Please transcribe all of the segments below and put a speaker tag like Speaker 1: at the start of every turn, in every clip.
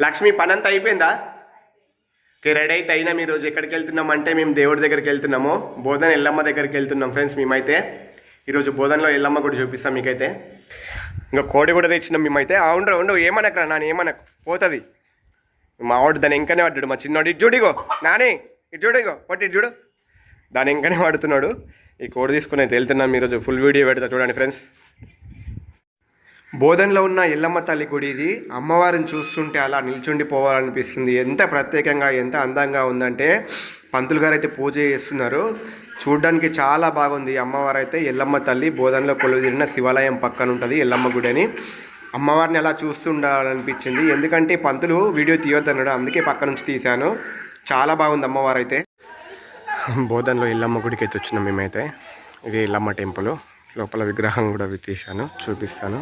Speaker 1: లక్ష్మి పని అంతా అయిపోయిందా? ఓకే రెడీ అయితే అయినా మీరు రోజు ఎక్కడికి వెళ్తున్నాం అంటే మేము దేవుడి దగ్గరికి వెళ్తున్నాము. బోధన ఎల్లమ్మ దగ్గరికి వెళ్తున్నాం ఫ్రెండ్స్ మేమైతే. ఈరోజు బోధనలో ఎల్లమ్మ కూడా చూపిస్తాం మీకైతే. ఇంకా కోడి కూడా తెచ్చినాం మేమైతే. ఆ, ఉండరు ఉండవు ఏమనకరా నాన్న ఏమనకు? పోతుంది. మా వాడు దాని ఎంకనే పడ్డాడు మా చిన్నోడు. ఇటు చూడు ఇగో నాని ఇటు చూడు ఇగో పట్టి ఇటు చూడు. దాని ఇంకనే పడుతున్నాడు ఈ కోడి తీసుకుని అయితే వెళ్తున్నాం ఈరోజు. ఫుల్ వీడియో పెడతా చూడండి ఫ్రెండ్స్ బోధనలో ఉన్న ఎల్లమ్మ తల్లి గుడి ఇది అమ్మవారిని చూస్తుంటే అలా నిల్చుండి పోవాలనిపిస్తుంది ఎంత ప్రత్యేకంగా ఎంత అందంగా ఉందంటే పంతులు గారు అయితే పూజ చేస్తున్నారు. చూడడానికి చాలా బాగుంది. అమ్మవారు అయితే ఎల్లమ్మ తల్లి బోధనలో కొలుదిరిన శివాలయం పక్కన ఉంటుంది ఎల్లమ్మ గుడి అని. అమ్మవారిని అలా చూస్తుండాలనిపించింది. ఎందుకంటే పంతులు వీడియో తీయొద్దన్నాడు. అందుకే పక్క నుంచి తీశాను. చాలా బాగుంది అమ్మవారు అయితే బోధనలో ఎల్లమ్మ గుడికి అయితే వచ్చినాం మేమైతే. ఇది ఎల్లమ్మ టెంపుల్. లోపల విగ్రహం కూడా తీశాను చూపిస్తాను.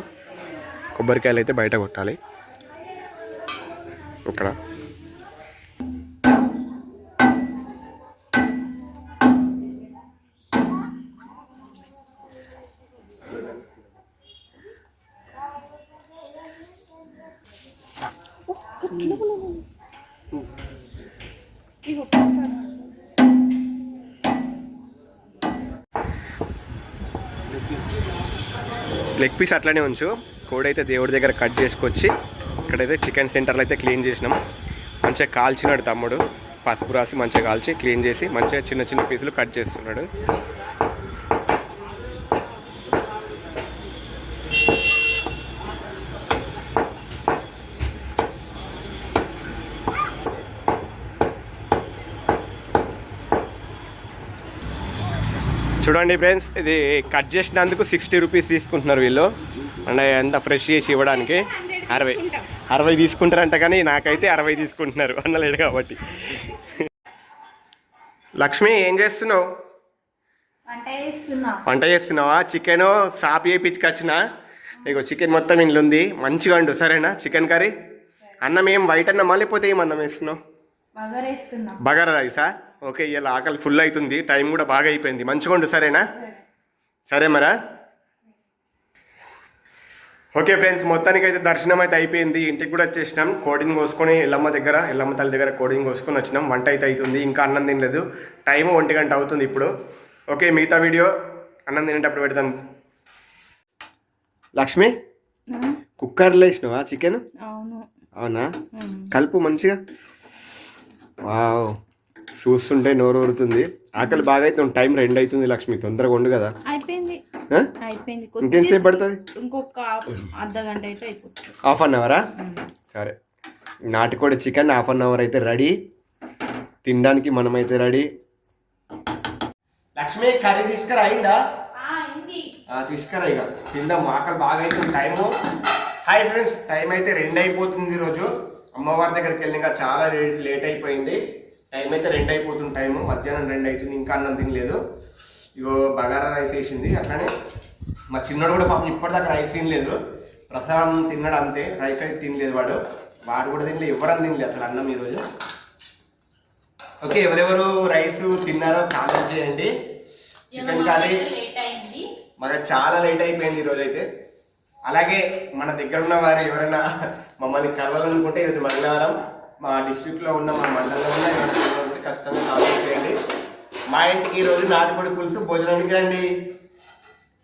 Speaker 1: కొబ్బరికాయలు అయితే బయట కొట్టాలి. ఇక్కడ. లెగ్ పీస్ అట్లనే ఉంచు. కోడి అయితే దేవుడి దగ్గర కట్ చేసుకొచ్చి ఇక్కడైతే చికెన్ సెంటర్లో అయితే క్లీన్ చేసినాం. మంచిగా కాల్చినాడు తమ్ముడు. పసుపు రాసి మంచిగా కాల్చి క్లీన్ చేసి మంచిగా చిన్న చిన్న పీసులు కట్ చేస్తున్నాడు. చూడండి ఫ్రెండ్స్ ఇది కట్ చేసినందుకు సిక్స్టీ రూపీస్ తీసుకుంటున్నారు వీళ్ళు. అంటే ఎంత ఫ్రెష్ చేసి ఇవ్వడానికి? అరవై. అరవై తీసుకుంటారంట కానీ నాకైతే అరవై తీసుకుంటున్నారు. అన్నలేడు కాబట్టి. లక్ష్మి ఏం చేస్తున్నావు?
Speaker 2: వంట చేస్తున్నా.
Speaker 1: వంట చేస్తున్నావా? చికెన్ సాప్ చేయించుకొచ్చిన ఇగో చికెన్ మొత్తం ఇంట్లో ఉంది. మంచిగా ఉండు సరేనా? Chicken curry? అన్నం ఏం వైట్ అన్నం లేకపోతే ఏం అన్నం వేస్తున్నావు? బగారా రైసా? ఓకే ఇలా ఆకలి ఫుల్ అవుతుంది టైం కూడా బాగా అయిపోయింది. మంచిగా ఉండు సరేనా? సరే మరా? ఓకే ఫ్రెండ్స్ మొత్తానికి అయితే దర్శనం అయితే అయిపోయింది. ఇంటికి కూడా వచ్చేసినాం. కోడిని కోసుకొని ఎల్లమ్మ దగ్గర ఎల్లమ్మ తల్లి దగ్గర కోడిని కోసుకొని వచ్చినాం. వంట అయితే అవుతుంది ఇంకా అన్నం తినలేదు. టైం ఒంటి గంట అవుతుంది ఇప్పుడు. ఓకే మిగతా వీడియో అన్నం తినేటప్పుడు పెడతాం లక్ష్మి కుక్కర్లో వేసినావా చికెన్?
Speaker 2: అవును.
Speaker 1: అవునా? కలుపు మంచిగా. వావ్. చూస్తుంటే నోరు ఊరుతుంది. ఆకలి బాగా అవుతుంది టైం రెండు అవుతుంది లక్ష్మి. తొందరగా ఉండు కదా.
Speaker 2: అయిపోయింది.
Speaker 1: ఆ?
Speaker 2: అయిపోయింది.
Speaker 1: ఇంకెంతసేపు పడుతుంది
Speaker 2: ఇంకొక అర్ధ గంట అయితే అయిపోతుంది.
Speaker 1: హాఫ్ అన్ అవరా? సరే. నాటుకోడి చికెన్ హాఫ్ అన్ అవర్ అయితే రెడీ. తినడానికి మనమైతే రెడీ. లక్ష్మి కర్రీ తీసుకురా అయిందా? తీసుకురా ఇక. తిందాం ఆకలి బాగా అవుతుంది టైము. హాయ్ ఫ్రెండ్స్ టైం అయితే రెండు అయిపోతుంది ఈరోజు. అమ్మవారి దగ్గరికి వెళ్ళి ఇంకా చాలా లేట్ లేట్ అయిపోయింది. టైం అయితే రెండు అయిపోతుంది టైము. మధ్యాహ్నం రెండు అవుతుంది ఇంకా అన్నం తినలేదు. ఇగో బగారా రైస్ వేసింది అట్లానే మా చిన్నోడు కూడా పాపం ఇప్పటిదాకా రైస్ తినలేదు. ప్రసాదం తిన్నాడు అంతే రైస్ అయితే తినలేదు వాడు. వాడు కూడా తినలేదు ఎవరం తినలేదు అసలు అన్నం ఈరోజు. ఓకే ఎవరెవరు రైస్ తిన్నారో కామెంట్ చేయండి. చికెన్ కర్రీ మాకు చాలా లేట్ అయిపోయింది ఈరోజు అయితే. అలాగే మన దగ్గర ఉన్న వారు ఎవరైనా మమ్మల్ని కలవాలనుకుంటే ఇది మంగళవారం మా డిస్ట్రిక్ట్లో ఉన్న మా మండలంలో ఉన్న ఎవరైనా ఖచ్చితంగా కామెంట్ చేయండి మా ఇంటికి ఈరోజు నాటుకోడి పులుసు భోజనానికి రండి.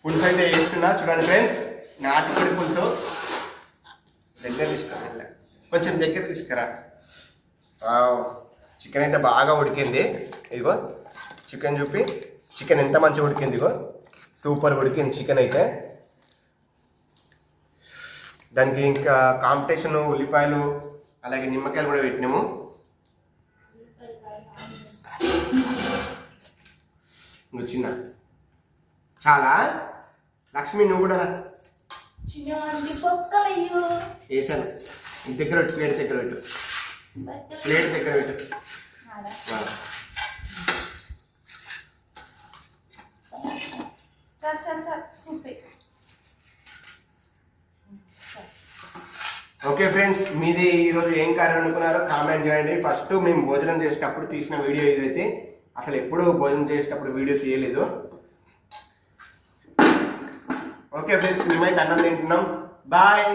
Speaker 1: పులుసు అయితే వేస్తున్నా. చూడండి ఫ్రెండ్స్ నాటుకోడి పులుసు దగ్గర తీసుకురా కొంచెం దగ్గర తీసుకురా. చికెన్ అయితే బాగా ఉడికింది. ఇదిగో చికెన్ చూపి. చికెన్ ఎంత మంచిగా ఉడికింది ఇగో సూపర్ ఉడికింది చికెన్ అయితే. దానికి ఇంకా కాంపిటీషన్ ఉల్లిపాయలు అలాగే నిమ్మకాయలు కూడా పెట్టినాము. ఇంకో చిన్న. చాలా? లక్ష్మి నువ్వు కూడా వేసాను. దగ్గర పెట్టు ప్లేట్ దగ్గర పెట్టు. ప్లేట్ దగ్గర పెట్టు. ఆ.
Speaker 2: చాలు చాలు చాలు. సూపర్
Speaker 1: ఓకే ఫ్రెండ్స్ మీది ఈరోజు ఏం కార్యం అనుకున్నారో కామెంట్ చేయండి. ఫస్ట్ మేము భోజనం చేసేటప్పుడు తీసిన వీడియో ఇదైతే. అసలు ఎప్పుడు భోజనం చేసేటప్పుడు వీడియో తీయలేదు. ఓకే ఫ్రెండ్స్ మేమైతే అన్నం తింటున్నాం. బాయ్!